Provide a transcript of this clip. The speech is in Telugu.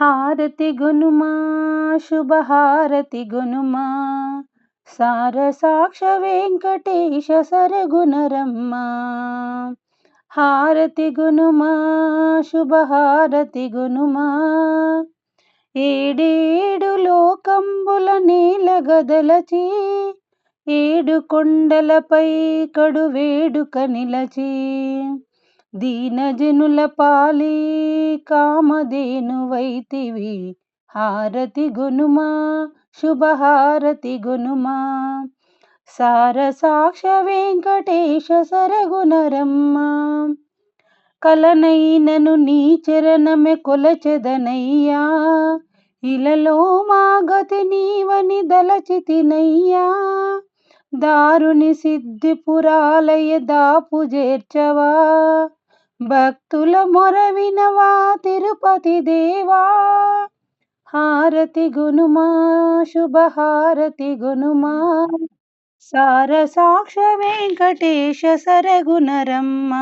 హారతి గునుమా శుభహారతి గునుమా. సారసాక్ష వెంకటేశ సరగుణరమ్మ హారతి గునుమా శుభహారతి గునుమా. ఏడేడు లోకంబుల నీల గదలచి ఏడు కొండలపై కడు వేడుక నిలచి దీనజనుల పాలీ కామధేనువైతివి. హారతి గునుమా శుభహారతి గునుమా. సారసాక్ష వెంకటేశ సరగునరమ్మ. కలనైనను నీ చరణమే కొలచెదనయ్యా. ఇలలో మా గతి నీవని దలచితినయ్యా. దారుని సిద్ధి పురాలయ దాపు చేర్చవా భక్తుల మొరవినవా గణపతి దేవా హారతి గునుమా శుభహారతి గునుమా. సారసాక్ష వెంకటేశ సరగుణరమ్మ